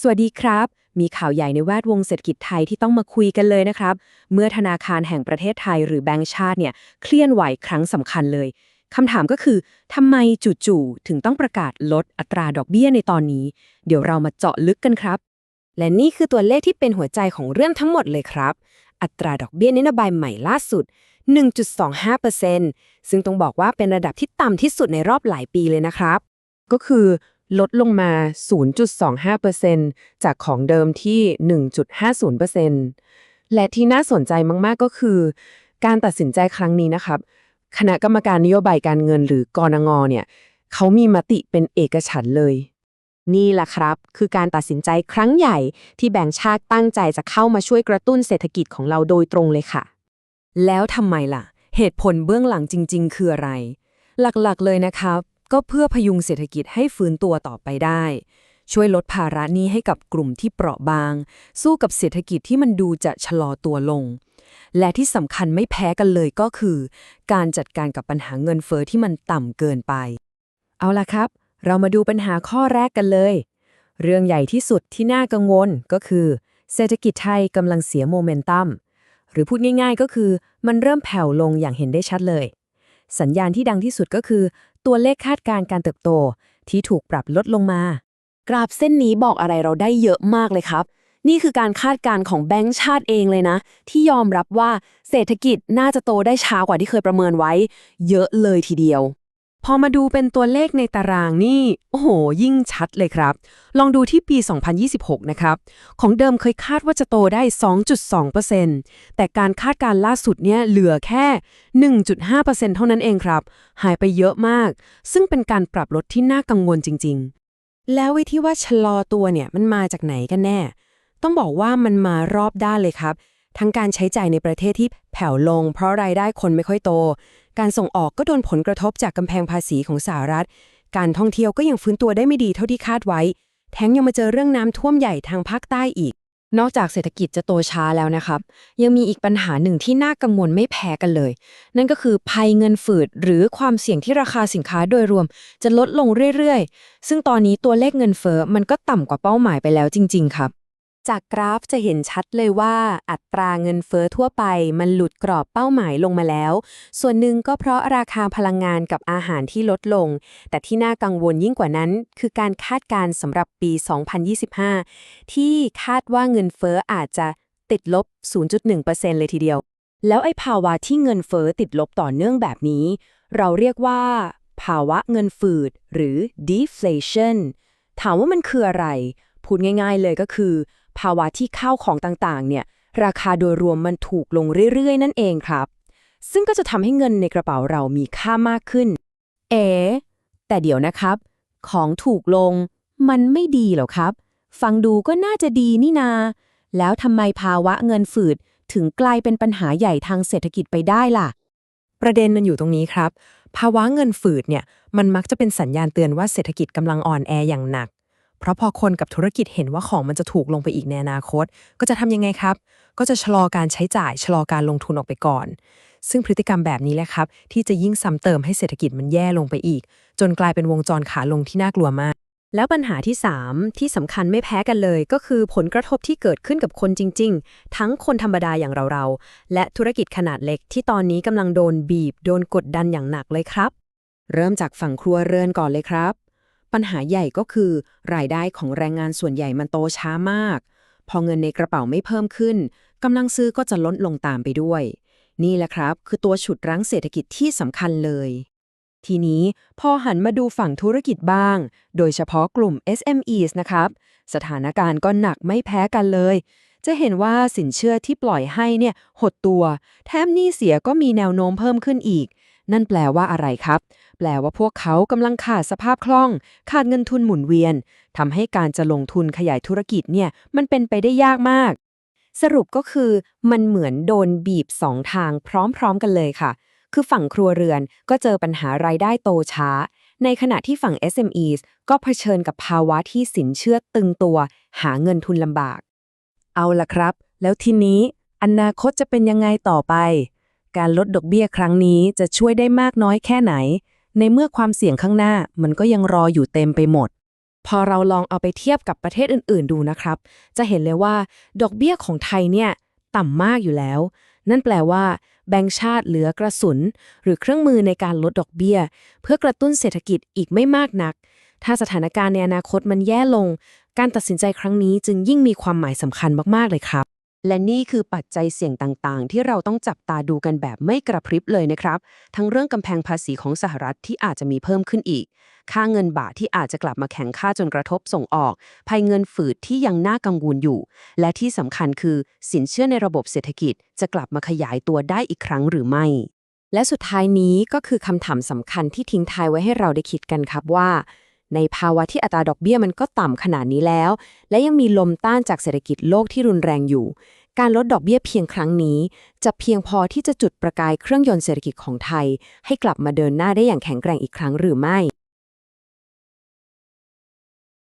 สวัสดีครับ มีข่าวใหญ่ในแวดวงเศรษฐกิจไทยที่ต้องมาคุยกันเลยนะครับ เมื่อธนาคารแห่งประเทศไทยหรือแบงก์ชาติเนี่ยเคลื่อนไหวครั้งสำคัญเลยคำถามก็คือทำไมจู่ๆถึงต้องประกาศลดอัตราดอกเบี้ยในตอนนี้ เดี๋ยวเรามาเจาะลึกกันครับ และนี่คือตัวเลขที่เป็นหัวใจของเรื่องทั้งหมดเลยครับ อัตราดอกเบี้ยนโยบายใหม่ล่าสุด 1.25%ซึ่งต้องบอกว่าเป็นระดับที่ต่ำที่สุดในรอบหลายปีเลยนะครับ ก็คือ ลดลงมา 0.25%จากของเดิมที่ 1.50%และที่น่าสนใจมาก ๆ ก็คือ การตัดสินใจครั้งนี้นะครับ คณะกรรมการนโยบายการเงินหรือกรนงเนี่ยเขามีมติเป็นเอกฉันท์เลย นี่แหละครับ คือการตัดสินใจครั้งใหญ่ที่แบงก์ชาติตั้งใจจะเข้ามาช่วยกระตุ้นเศรษฐกิจของเราโดยตรงเลยค่ะ แล้วทำไมล่ะ เหตุผลเบื้องหลังจริง ๆ คืออะไร หลักๆเลยนะครับ ก็เพื่อพยุงเศรษฐกิจให้ฟื้นตัวต่อไปได้ ช่วยลดภาระนี้ให้กับกลุ่มที่เปราะบาง สู้กับเศรษฐกิจที่มันดูจะชะลอตัวลง และที่สำคัญไม่แพ้กันเลยก็คือ การจัดการกับปัญหาเงินเฟอ้อที่มันต่ำเกินไป เอาล่ะครับ เรามาดูปัญหาข้อแรกกันเลย เรื่องใหญ่ที่สุดที่น่ากังวลก็คือ เศรษฐกิจไทยกำลังเสียโมเมนตัมหรือพูดง่าย ๆ ก็คือมันเริ่มแผ่วลงอย่างเห็นได้ชัดเลย สัญญาณที่ดังที่สุดก็คือ ตัวเลขคาดการณ์การเติบโต ที่ถูกปรับลดลงมา กราฟเส้นนี้บอกอะไรเราได้เยอะมากเลยครับ นี่คือการคาดการณ์ของแบงก์ชาติเองเลยนะ ที่ยอมรับว่าเศรษฐกิจน่าจะโตได้ช้ากว่าที่เคยประเมินไว้ เยอะเลยทีเดียว พอมาดูเป็นตัวเลขในตารางนี่ โอ้โห ยิ่งชัดเลยครับ ลองดูที่ปี 2026 นะครับ ของเดิมเคยคาดว่าจะโตได้ 2.2%แต่การคาดการล่าสุดเนี่ยเหลือแค่ 1.5%เท่านั้นเองครับ หายไปเยอะมาก ซึ่งเป็นการปรับลดที่น่ากังวลจริง ๆ แล้ววิธีว่าชะลอตัวเนี่ยมันมาจากไหนกันแน่ ต้องบอกว่ามันมารอบด้านเลยครับ ทั้งการใช้จ่ายในประเทศที่แผ่วลง เพราะรายได้คนไม่ค่อยโต การส่งออกก็โดนผลกระทบจากกำแพงภาษีของสหรัฐ การท่องเที่ยวก็ยังฟื้นตัวได้ไม่ดีเท่าที่คาดไว้ แถมยังมาเจอเรื่องน้ำท่วมใหญ่ทางภาคใต้อีก นอกจากเศรษฐกิจจะโตช้าแล้วนะครับ ยังมีอีกปัญหาหนึ่งที่น่ากังวลไม่แพ้กันเลย นั่นก็คือภัยเงินฝืด หรือความเสี่ยงที่ราคาสินค้าโดยรวม จะลดลงเรื่อยๆ ซึ่งตอนนี้ตัวเลขเงินเฟ้อมันก็ต่ำกว่าเป้าหมายไปแล้วจริง ๆ ครับ จากกราฟจะเห็นชัดเลยว่า อัตราเงินเฟ้อทั่วไปมันหลุดกรอบเป้าหมายลงมาแล้ว ส่วนหนึ่งก็เพราะราคาพลังงานกับอาหารที่ลดลง แต่ที่น่ากังวลยิ่งกว่านั้น คือการคาดการณ์สำหรับปี 2025 ที่คาดว่าเงินเฟ้ออาจจะติดลบ 0.1%เลยทีเดียว แล้วไอ้ภาวะที่เงินเฟ้อติดลบต่อเนื่องแบบนี้ เราเรียกว่า ภาวะเงินฝืดหรือ deflation ถามว่ามันคืออะไร พูดง่าย ๆเลยก็คือ ภาวะที่ข้าวของต่างๆ เนี่ย ราคาโดยรวมมันถูกลงเรื่อยๆ นั่นเองครับ ซึ่งก็จะทำให้เงินในกระเป๋าเรามีค่ามากขึ้น เอ๋แต่เดี๋ยวนะครับ ของถูกลง มันไม่ดีหรอครับ ฟังดูก็น่าจะดีนี่นา แล้วทำไมภาวะเงินฝืดถึงกลายเป็นปัญหาใหญ่ทางเศรษฐกิจไปได้ล่ะ ประเด็นมันอยู่ตรงนี้ครับ ภาวะเงินฝืดเนี่ย มันมักจะเป็นสัญญาณเตือนว่าเศรษฐกิจกำลังอ่อนแออย่างหนัก เพราะพอคนกับธุรกิจเห็นว่าของมันจะถูกลงไปอีกในอนาคต ก็จะทำยังไงครับ ก็จะชะลอการใช้จ่ายชะลอการลงทุนออกไปก่อน ซึ่งพฤติกรรมแบบนี้แหละครับ ที่จะยิ่งซ้ำเติมให้เศรษฐกิจมันแย่ลงไปอีก จนกลายเป็นวงจรขาลงที่น่ากลัวมาก แล้วปัญหาที่ 3 ที่สำคัญไม่แพ้กันเลย ก็คือผลกระทบที่เกิดขึ้นกับคนจริง ๆ ทั้งคนธรรมดาอย่างเราๆและธุรกิจขนาดเล็กที่ตอนนี้กำลังโดนบีบ โดนกดดันอย่างหนักเลยครับ เริ่มจากฝั่งครัวเรือนก่อนเลยครับ ปัญหาใหญ่ก็คือ รายได้ของแรงงานส่วนใหญ่มันโตช้ามาก พอเงินในกระเป๋าไม่เพิ่มขึ้นกำลังซื้อก็จะลดลงตามไปด้วย นี่แหละครับ คือตัวฉุดรั้งเศรษฐกิจที่สำคัญเลย ทีนี้พอหันมาดูฝั่งธุรกิจบ้าง โดยเฉพาะกลุ่ม SMEs นะครับ สถานการณ์ก็หนักไม่แพ้กันเลย จะเห็นว่าสินเชื่อที่ปล่อยให้เนี่ยหดตัว แถมหนี้เสียก็มีแนวโน้มเพิ่มขึ้นอีก นั่นแปลว่าอะไรครับ แปลว่าพวกเขากำลังขาดสภาพคล่อง ขาดเงินทุนหมุนเวียนทำให้การจะลงทุนขยายธุรกิจเนี่ย มันเป็นไปได้ยากมาก สรุปก็คือมันเหมือนโดนบีบสองทางพร้อมๆกันเลยค่ะ คือฝั่งครัวเรือนก็เจอปัญหารายได้โตช้า ในขณะที่ฝั่ง SMEs ก็เผชิญกับภาวะที่สินเชื่อตึงตัว หาเงินทุนลำบาก เอาล่ะครับ แล้วทีนี้อนาคตจะเป็นยังไงต่อไป การลดดอกเบี้ยครั้งนี้จะช่วยได้มากน้อยแค่ไหน ในเมื่อความเสี่ยงข้างหน้ามันก็ยังรออยู่เต็มไปหมด พอเราลองเอาไปเทียบกับประเทศอื่น ๆ ดูนะครับ จะเห็นเลยว่า ดอกเบี้ยของไทยเนี่ยต่ำมากอยู่แล้ว นั่นแปลว่าแบงก์ชาติเหลือกระสุน หรือเครื่องมือในการลดดอกเบี้ย เพื่อกระตุ้นเศรษฐกิจอีกไม่มากนัก ถ้าสถานการณ์ในอนาคตมันแย่ลง การตัดสินใจครั้งนี้จึงยิ่งมีความหมายสำคัญมาก ๆ เลยครับ และนี่คือปัจจัยเสี่ยงต่างๆ ที่เราต้องจับตาดูกันแบบไม่กระพริบเลยนะครับ ทั้งเรื่องกำแพงภาษีของสหรัฐที่อาจจะมีเพิ่มขึ้นอีก ค่าเงินบาทที่อาจจะกลับมาแข็งค่าจนกระทบส่งออก ภัยเงินฝืดที่ยังน่ากังวลอยู่ และที่สำคัญคือสินเชื่อในระบบเศรษฐกิจ จะกลับมาขยายตัวได้อีกครั้งหรือไม่ และสุดท้ายนี้ก็คือคำถามสำคัญที่ทิ้งท้ายไว้ให้เราได้คิดกันครับว่า ในภาวะที่อัตราดอกเบี้ยมันก็ต่ำขนาดนี้แล้ว และยังมีลมต้านจากเศรษฐกิจโลกที่รุนแรงอยู่ การลดดอกเบี้ยเพียงครั้งนี้ จะเพียงพอที่จะจุดประกายเครื่องยนต์เศรษฐกิจของไทย ให้กลับมาเดินหน้าได้อย่างแข็งแกร่งอีกครั้งหรือไม่